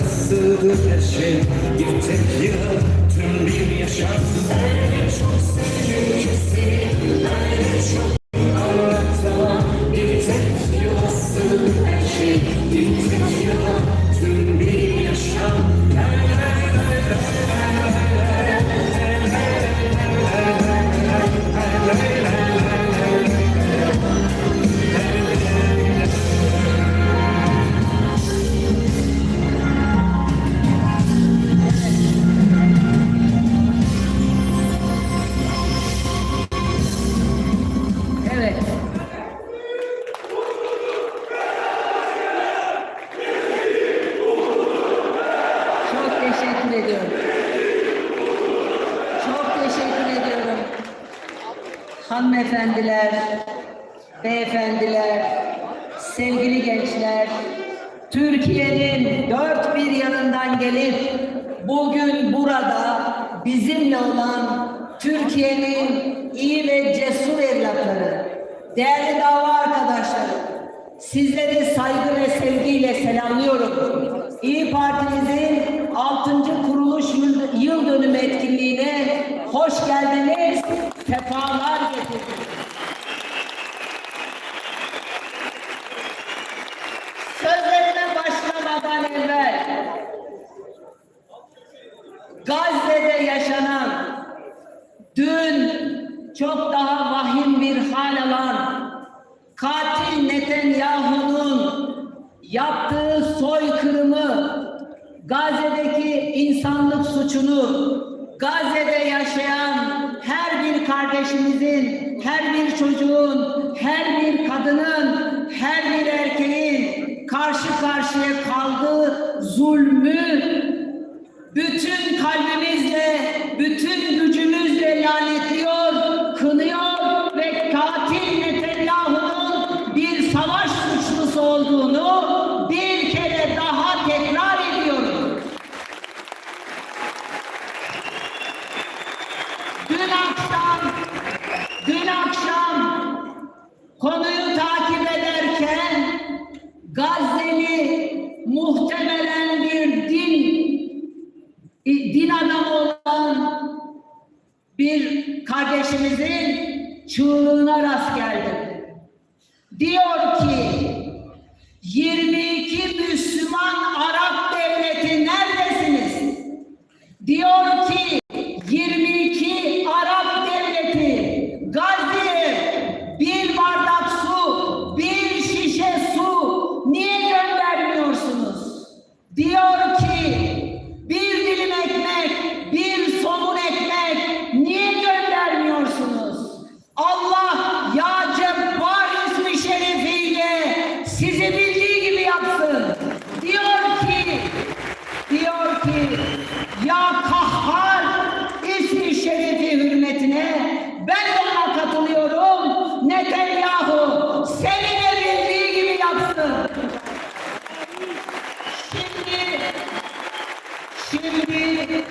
başladı her şey. Bir tek yıl tüm bir yaşam. Öyle çok sevdim ki seni Öyle çok Hanımefendiler, beyefendiler, sevgili gençler, Türkiye'nin dört bir yanından gelip bugün burada bizimle olan Türkiye'nin iyi ve cesur evlatları, değerli dava arkadaşlarım, sizleri saygı ve sevgiyle selamlıyorum. İyi Parti'mizin 6. kuruluş yıl, dönümü etkinliğine hoş geldiniz, sefalar getirdiniz. Sözlerime başlamadan evvel Gazze'de yaşanan dün çok daha vahim bir hal alan katil Netanyahu'nun yaptığı soykırımı Gazze'deki insanlık suçunu Gazze'de yaşayan her bir kardeşimizin, her bir çocuğun, her bir kadının, her bir erkeğin karşı karşıya kaldığı zulmü bütün kalbimizle, bütün Dün akşam, dün akşam konuyu takip ederken Gazze'li muhtemelen bir din din adamı olan bir kardeşimizin çığlığına rast geldim. Diyor ki 22 Müslüman Arap devleti neredesiniz? Diyor ki Şimdi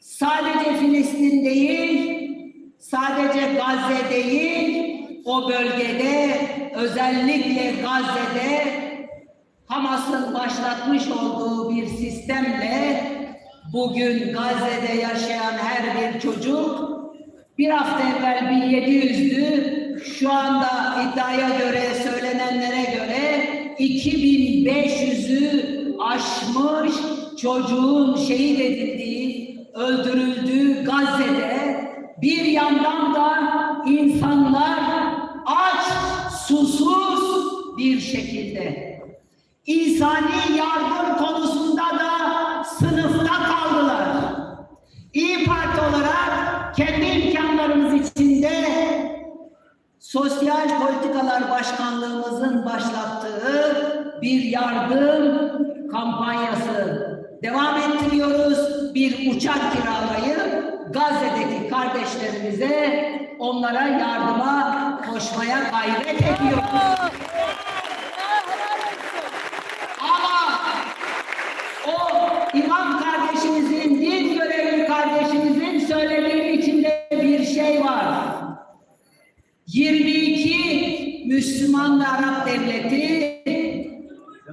sadece Filistin değil, sadece Gazze değil, o bölgede özellikle Gazze'de Hamas'ın başlatmış olduğu bir sistemle bugün Gazze'de yaşayan her bir çocuk bir hafta evvel 1700'dü. Şu anda iddiaya göre, söylenenlere göre 2500'ü aşmış çocuğun şehit edildiği, öldürüldüğü Gazze'de bir yandan da insanlar aç, susuz bir şekilde insani yardım konusunda da sınıfta kaldılar. İyi Parti olarak kendi imkanlarımız içinde Sosyal Politikalar Başkanlığımızın başlattığı bir yardım kampanyası devam ettiriyoruz. Bir uçak kiralayıp Gazze'deki kardeşlerimize onlara yardıma koşmaya gayret ediyoruz.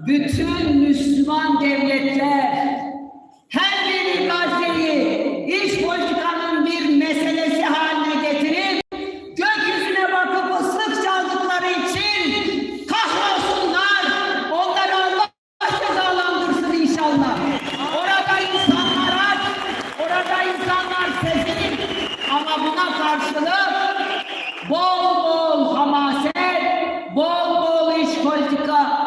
Bütün Müslüman devletler her biri Gazze'yi iç politikanın bir meselesi haline getirip gökyüzüne bakıp ıslık çaldıkları için kahrolsunlar. Onları Allah cezalandırsın inşallah. Orada insanlar aç, orada insanlar sefil ama buna karşılık bol hamaset, bol bol iç politika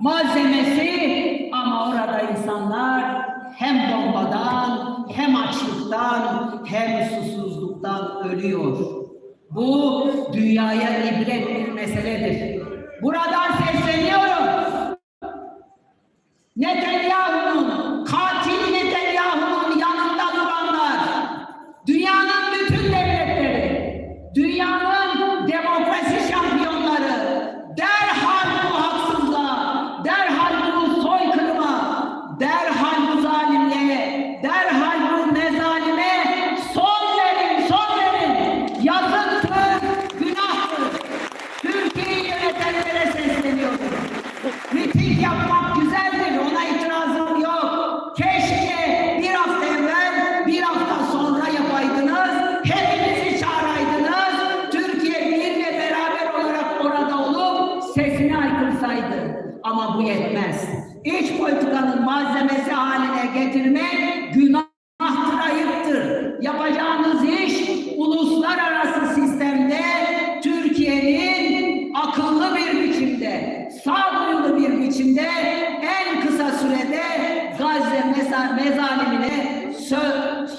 malzemesi ama orada insanlar hem bombadan hem açlıktan hem susuzluktan ölüyor. Bu dünyaya ibret bir meseledir. Buradan sesleniyorum. Netanyahu'nun, katil aykırsaydı. Ama bu yetmez. İç politikanın malzemesi haline getirmek günahtır, ayıptır. Yapacağınız iş uluslararası sistemde Türkiye'nin akıllı bir biçimde, sağduyulu bir biçimde en kısa sürede Gazze meza- mezalimine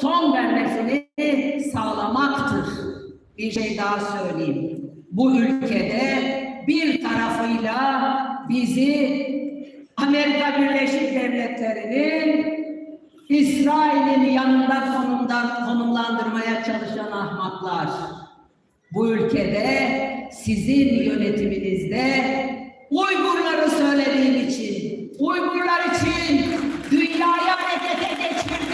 son vermesini sağlamaktır. Bir şey daha söyleyeyim. Bu ülkede bir tarafıyla bizi Amerika Birleşik Devletleri'nin İsrail'in yanında konumdan konumlandırmaya çalışan ahmaklar. Bu ülkede sizin yönetiminizde Uygurları söylediğim için, Uygurlar için, dünyaya medete geçirdiğim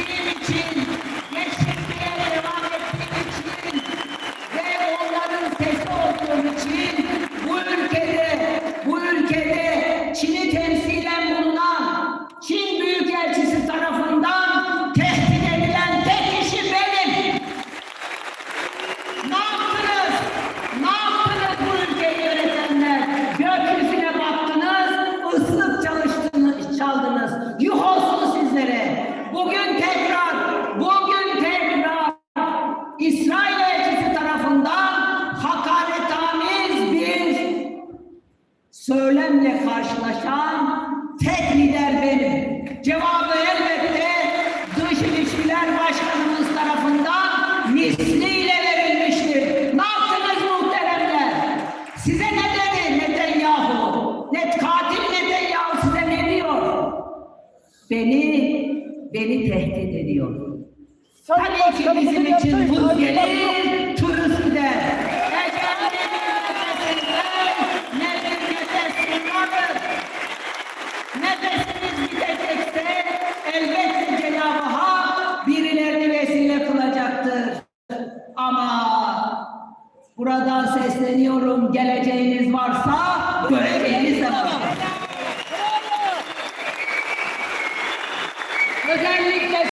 söylemle karşılaşan tek lider benim. Cevabı elbette Dış İlişkiler Başkanımız tarafından misliyle verilmiştir. Ne yaptınız muhteremler? Size ne dedi Netanyahu? Net katil Netanyahu size ne diyor? Beni, beni tehdit ediyor. Tabii ki bizim için buz gelir, Buradan sesleniyorum. Geleceğiniz varsa göreceğiniz de var.